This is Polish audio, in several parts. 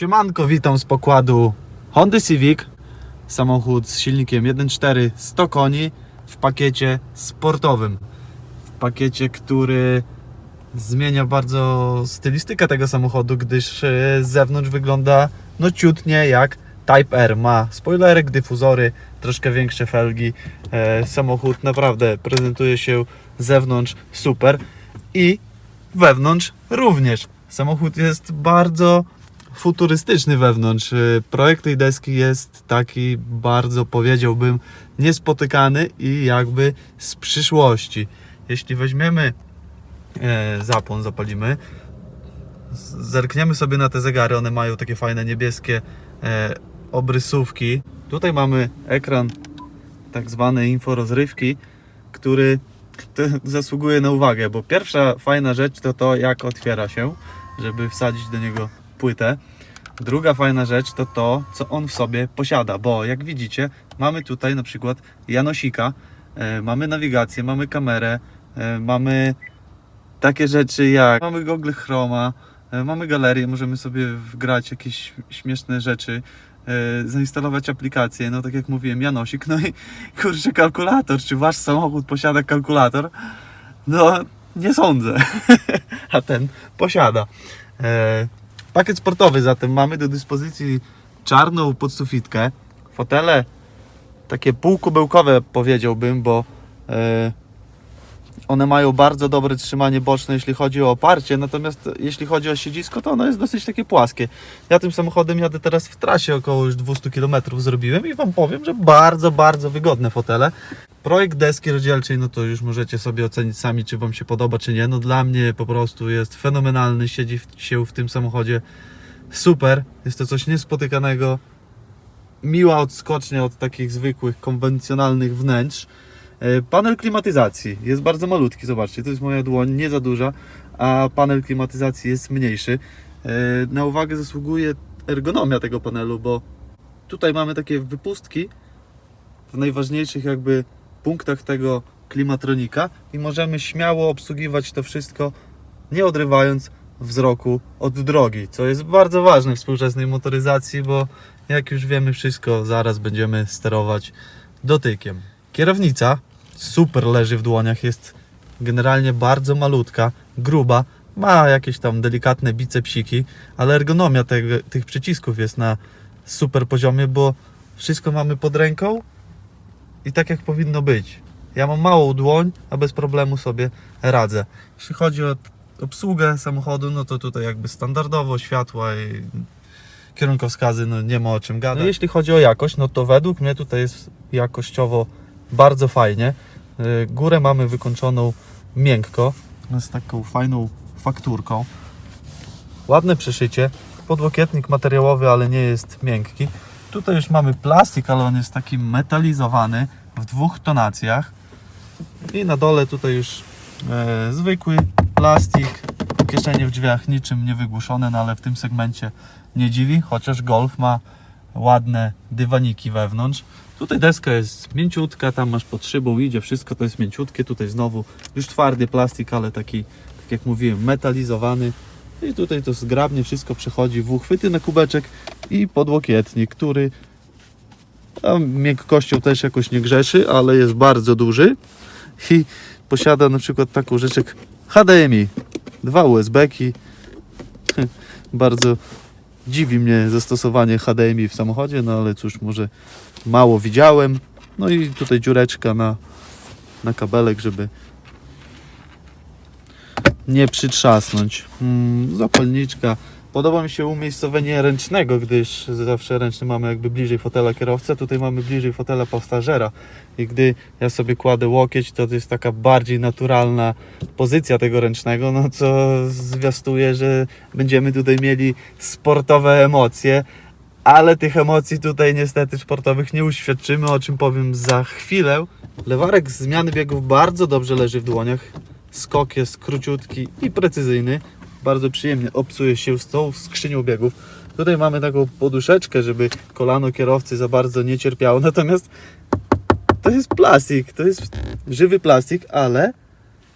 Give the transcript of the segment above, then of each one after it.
Siemanko, witam z pokładu Honda Civic. Samochód z silnikiem 1.4 100 koni w pakiecie sportowym. W pakiecie, który zmienia bardzo stylistykę tego samochodu, gdyż e, z zewnątrz wygląda no ciutnie jak Type R. Ma spoilerek, dyfuzory, troszkę większe felgi. E, Samochód naprawdę prezentuje się z zewnątrz super i wewnątrz również. Samochód jest bardzo futurystyczny wewnątrz. Y, Projekt tej deski jest taki bardzo powiedziałbym niespotykany i jakby z przyszłości. Jeśli weźmiemy e, zapłon, zapalimy, zerkniemy sobie na te zegary, one mają takie fajne niebieskie e, obrysówki. Tutaj mamy ekran tak zwany info rozrywki, który zasługuje na uwagę, bo pierwsza fajna rzecz to to, jak otwiera się, żeby wsadzić do niego płytę. Druga fajna rzecz to to, co on w sobie posiada, bo jak widzicie, mamy tutaj na przykład Janosika, e, mamy nawigację, mamy kamerę, e, mamy takie rzeczy jak mamy Google Chroma, e, mamy galerię, możemy sobie wgrać jakieś śmieszne rzeczy, zainstalować aplikację, no tak jak mówiłem, Janosik, no i kurczę kalkulator, czy wasz samochód posiada kalkulator? No, nie sądzę, a ten posiada. Pakiet sportowy zatem mamy do dyspozycji czarną podsufitkę, fotele takie półkubełkowe powiedziałbym, bo e, one mają bardzo dobre trzymanie boczne, jeśli chodzi o oparcie, natomiast jeśli chodzi o siedzisko, to ono jest dosyć takie płaskie. Ja tym samochodem jadę teraz w trasie, około już 200 km zrobiłem i Wam powiem, że bardzo, bardzo wygodne fotele. Projekt deski rozdzielczej, no to już możecie sobie ocenić sami, czy Wam się podoba, czy nie. No dla mnie po prostu jest fenomenalny, siedzi w- się w tym samochodzie super, jest to coś niespotykanego. Miła odskocznia od takich zwykłych, konwencjonalnych wnętrz. E, Panel klimatyzacji jest bardzo malutki, zobaczcie, to jest moja dłoń, nie za duża, a panel klimatyzacji jest mniejszy. E, Na uwagę zasługuje ergonomia tego panelu, bo tutaj mamy takie wypustki w najważniejszych jakby punktach tego klimatronika i możemy śmiało obsługiwać to wszystko, nie odrywając wzroku od drogi, co jest bardzo ważne w współczesnej motoryzacji, bo jak już wiemy wszystko, zaraz będziemy sterować dotykiem. Kierownica super leży w dłoniach, jest generalnie bardzo malutka, gruba, ma jakieś tam delikatne bicepsiki, ale ergonomia tych przycisków jest na super poziomie, bo wszystko mamy pod ręką i tak jak powinno być. Ja mam małą dłoń, a bez problemu sobie radzę. Jeśli chodzi o obsługę samochodu, no to tutaj jakby standardowo światła i kierunkowskazy, no nie ma o czym gadać. No jeśli chodzi o jakość, no to według mnie tutaj jest jakościowo bardzo fajnie. Y, Górę mamy wykończoną miękko, z taką fajną fakturką. Ładne przyszycie, podłokietnik materiałowy, ale nie jest miękki. Tutaj już mamy plastik, ale on jest taki metalizowany w dwóch tonacjach. I na dole tutaj już e, zwykły plastik, kieszenie w drzwiach niczym nie wygłuszone, no ale w tym segmencie nie dziwi, chociaż Golf ma ładne dywaniki wewnątrz. Tutaj deska jest mięciutka, tam masz pod szybą, idzie wszystko, to jest mięciutkie. Tutaj znowu już twardy plastik, ale taki, tak jak mówiłem, metalizowany. I tutaj to zgrabnie wszystko przechodzi w uchwyty na kubeczek i podłokietnik, który tam miękkością też jakoś nie grzeszy, ale jest bardzo duży i posiada na przykład taką rzecz jak HDMI, dwa USB-ki. Bardzo dziwi mnie zastosowanie HDMI w samochodzie, no ale cóż, może mało widziałem. No i tutaj dziureczka na, na kabelek, żeby nie przytrzasnąć. Mm, zapalniczka. Podoba mi się umiejscowienie ręcznego, gdyż zawsze ręczny mamy jakby bliżej fotela kierowcy, a tutaj mamy bliżej fotela pasażera. I gdy ja sobie kładę łokieć, to jest taka bardziej naturalna pozycja tego ręcznego, no co zwiastuje, że będziemy tutaj mieli sportowe emocje, ale tych emocji tutaj niestety sportowych nie uświadczymy, o czym powiem za chwilę. Lewarek zmiany biegów bardzo dobrze leży w dłoniach. Skok jest króciutki i precyzyjny. Bardzo przyjemnie obsuje się z tą skrzynią biegów. Tutaj mamy taką poduszeczkę, żeby kolano kierowcy za bardzo nie cierpiało. Natomiast to jest plastik, to jest żywy plastik, ale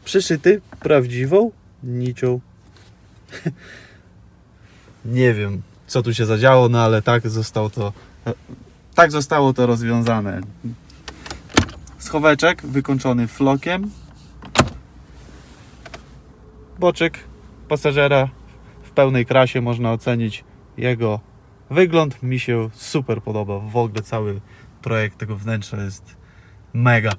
przyszyty prawdziwą nicią. nie wiem, co tu się zadziało, no ale tak zostało to, tak zostało to rozwiązane. Schoweczek wykończony flokiem. Boczek pasażera w pełnej krasie można ocenić jego wygląd. Mi się super podoba. W ogóle cały projekt tego wnętrza jest mega.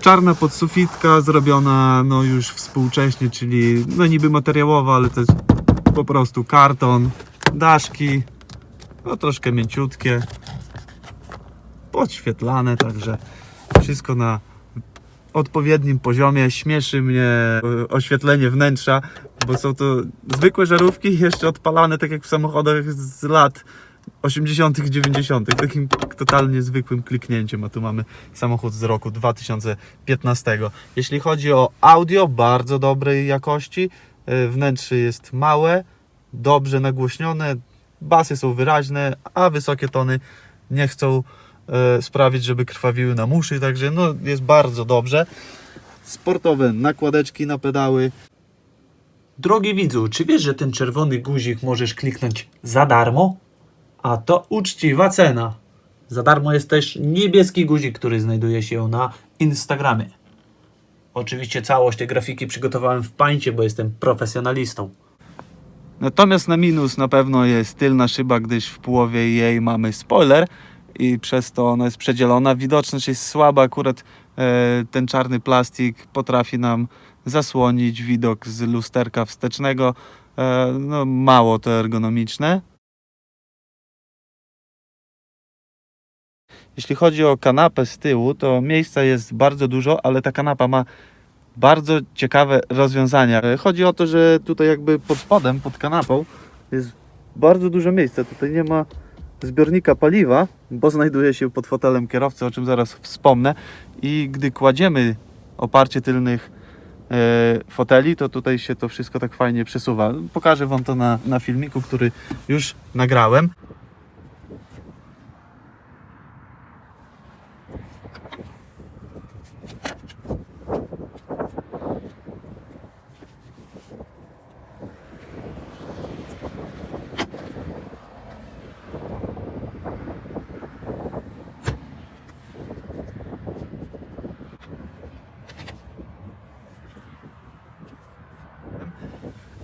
Czarna podsufitka zrobiona no już współcześnie, czyli no niby materiałowa, ale to jest po prostu karton, daszki, no troszkę mięciutkie, podświetlane, także wszystko na odpowiednim poziomie. Śmieszy mnie e, oświetlenie wnętrza, bo są to zwykłe żarówki jeszcze odpalane tak jak w samochodach z lat 80., 90., takim totalnie zwykłym kliknięciem. A tu mamy samochód z roku 2015. Jeśli chodzi o audio, bardzo dobrej jakości. E, Wnętrze jest małe, dobrze nagłośnione, basy są wyraźne, a wysokie tony nie chcą sprawić, żeby krwawiły nam uszy, także no, jest bardzo dobrze. Sportowe nakładeczki na pedały. Drogi widzu, czy wiesz, że ten czerwony guzik możesz kliknąć za darmo? A to uczciwa cena. Za darmo jest też niebieski guzik, który znajduje się na Instagramie. Oczywiście całość tej grafiki przygotowałem w pańcie, bo jestem profesjonalistą. Natomiast na minus na pewno jest tylna szyba, gdyż w połowie jej mamy spoiler i przez to ona jest przedzielona. Widoczność jest słaba, akurat e, ten czarny plastik potrafi nam zasłonić widok z lusterka wstecznego. E, no, mało to ergonomiczne. Jeśli chodzi o kanapę z tyłu, to miejsca jest bardzo dużo, ale ta kanapa ma bardzo ciekawe rozwiązania. E, Chodzi o to, że tutaj jakby pod spodem, pod kanapą jest bardzo dużo miejsca. Tutaj nie ma zbiornika paliwa, bo znajduje się pod fotelem kierowcy, o czym zaraz wspomnę. I gdy kładziemy oparcie tylnych e, foteli, to tutaj się to wszystko tak fajnie przesuwa. Pokażę Wam to na, na filmiku, który już nagrałem.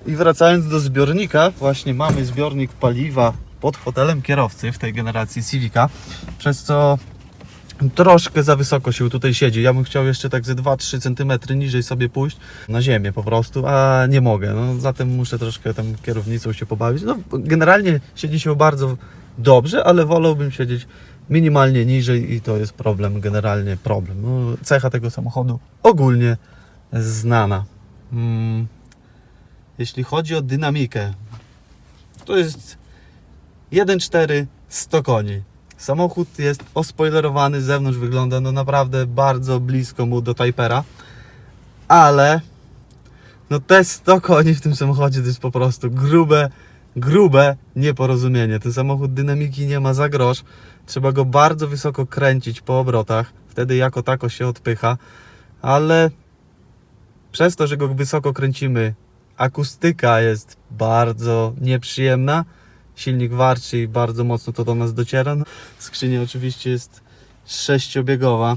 I wracając do zbiornika, właśnie mamy zbiornik paliwa pod fotelem kierowcy w tej generacji Civica, przez co troszkę za wysoko się tutaj siedzi. Ja bym chciał jeszcze tak ze 2-3 cm niżej sobie pójść na ziemię po prostu, a nie mogę. No, zatem muszę troszkę tam kierownicą się pobawić. No, generalnie siedzi się bardzo dobrze, ale wolałbym siedzieć minimalnie niżej i to jest problem, generalnie problem. No, cecha tego samochodu ogólnie znana. Mm. Jeśli chodzi o dynamikę, to jest 1.4 100 koni. Samochód jest ospoilerowany, z zewnątrz wygląda no naprawdę bardzo blisko mu do Typera, ale no te 100 koni w tym samochodzie to jest po prostu grube, grube nieporozumienie. Ten samochód dynamiki nie ma za grosz, trzeba go bardzo wysoko kręcić po obrotach, wtedy jako tako się odpycha, ale przez to, że go wysoko kręcimy, akustyka jest bardzo nieprzyjemna. Silnik warczy i bardzo mocno to do nas dociera. No, Skrzynia oczywiście jest sześciobiegowa.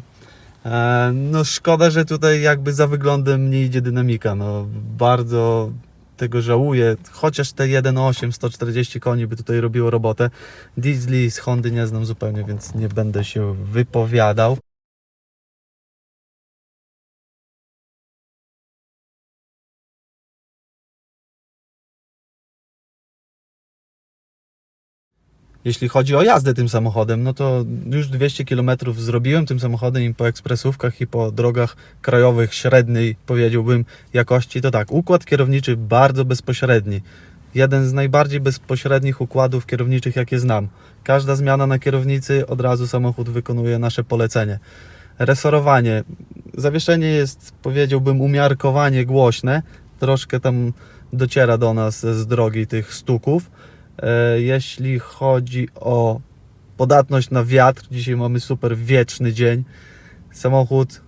E, No szkoda, że tutaj jakby za wyglądem nie idzie dynamika. No bardzo tego żałuję. Chociaż te 1.8 140 koni by tutaj robiło robotę. Diesli z Hondy nie znam zupełnie, więc nie będę się wypowiadał. Jeśli chodzi o jazdę tym samochodem, no to już 200 km zrobiłem tym samochodem i po ekspresówkach i po drogach krajowych średniej, powiedziałbym, jakości. To tak, układ kierowniczy bardzo bezpośredni. Jeden z najbardziej bezpośrednich układów kierowniczych, jakie znam. Każda zmiana na kierownicy, od razu samochód wykonuje nasze polecenie. Resorowanie. Zawieszenie jest, powiedziałbym, umiarkowanie głośne. Troszkę tam dociera do nas z drogi tych stuków. E, Jeśli chodzi o podatność na wiatr, dzisiaj mamy super wieczny dzień. Samochód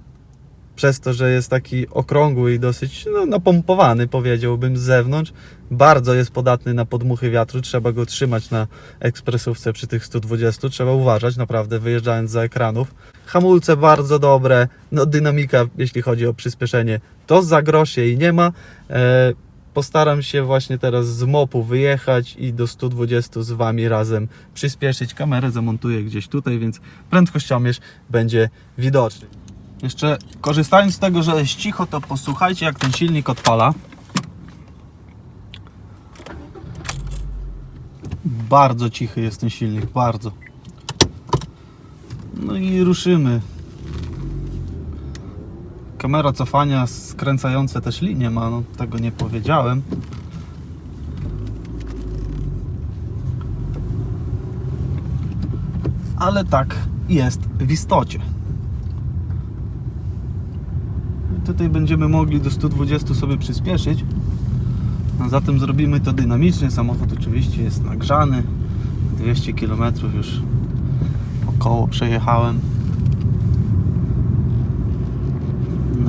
przez to, że jest taki okrągły i dosyć no, napompowany, powiedziałbym, z zewnątrz, bardzo jest podatny na podmuchy wiatru. Trzeba go trzymać na ekspresówce przy tych 120. Trzeba uważać, naprawdę, wyjeżdżając za ekranów. Hamulce bardzo dobre, no dynamika, jeśli chodzi o przyspieszenie, to za grosz jej nie ma. E, postaram się właśnie teraz z mopu wyjechać i do 120 z Wami razem przyspieszyć. Kamerę zamontuję gdzieś tutaj, więc prędkościomierz będzie widoczny. Jeszcze korzystając z tego, że jest cicho, to posłuchajcie jak ten silnik odpala. Bardzo cichy jest ten silnik, bardzo. No i ruszymy. Kamera cofania skręcające też linie ma, no tego nie powiedziałem. Ale tak jest w istocie. Tutaj będziemy mogli do 120 sobie przyspieszyć. A zatem zrobimy to dynamicznie. Samochód oczywiście jest nagrzany. 200 km już około przejechałem.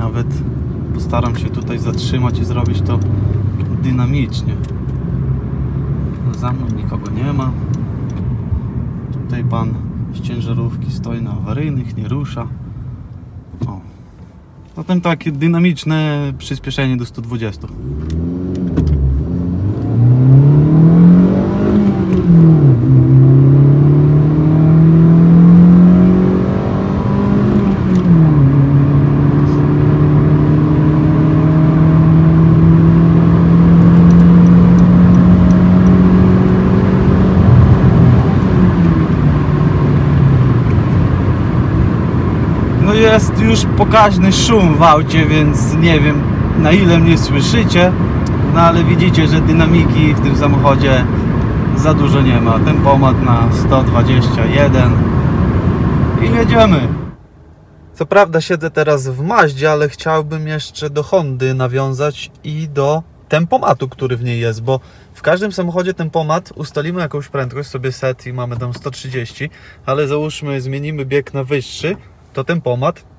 Nawet postaram się tutaj zatrzymać i zrobić to dynamicznie. Za mną nikogo nie ma. Tutaj pan z ciężarówki stoi na awaryjnych, nie rusza. O. Zatem takie dynamiczne przyspieszenie do 120. No jest już pokaźny szum w aucie, więc nie wiem na ile mnie słyszycie, no ale widzicie, że dynamiki w tym samochodzie za dużo nie ma. Tempomat na 121 i jedziemy. Co prawda siedzę teraz w Maździe, ale chciałbym jeszcze do Hondy nawiązać i do tempomatu, który w niej jest, bo w każdym samochodzie tempomat ustalimy jakąś prędkość, sobie set i mamy tam 130, ale załóżmy zmienimy bieg na wyższy, to tempomat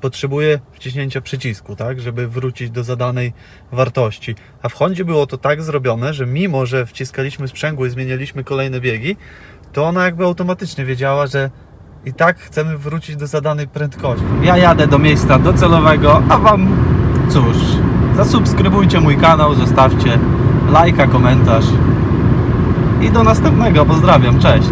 potrzebuje wciśnięcia przycisku, tak, żeby wrócić do zadanej wartości. A w Hondzie było to tak zrobione, że mimo, że wciskaliśmy sprzęgło i zmienialiśmy kolejne biegi, to ona jakby automatycznie wiedziała, że i tak chcemy wrócić do zadanej prędkości. Ja jadę do miejsca docelowego, a Wam cóż, zasubskrybujcie mój kanał, zostawcie lajka, komentarz i do następnego. Pozdrawiam, cześć!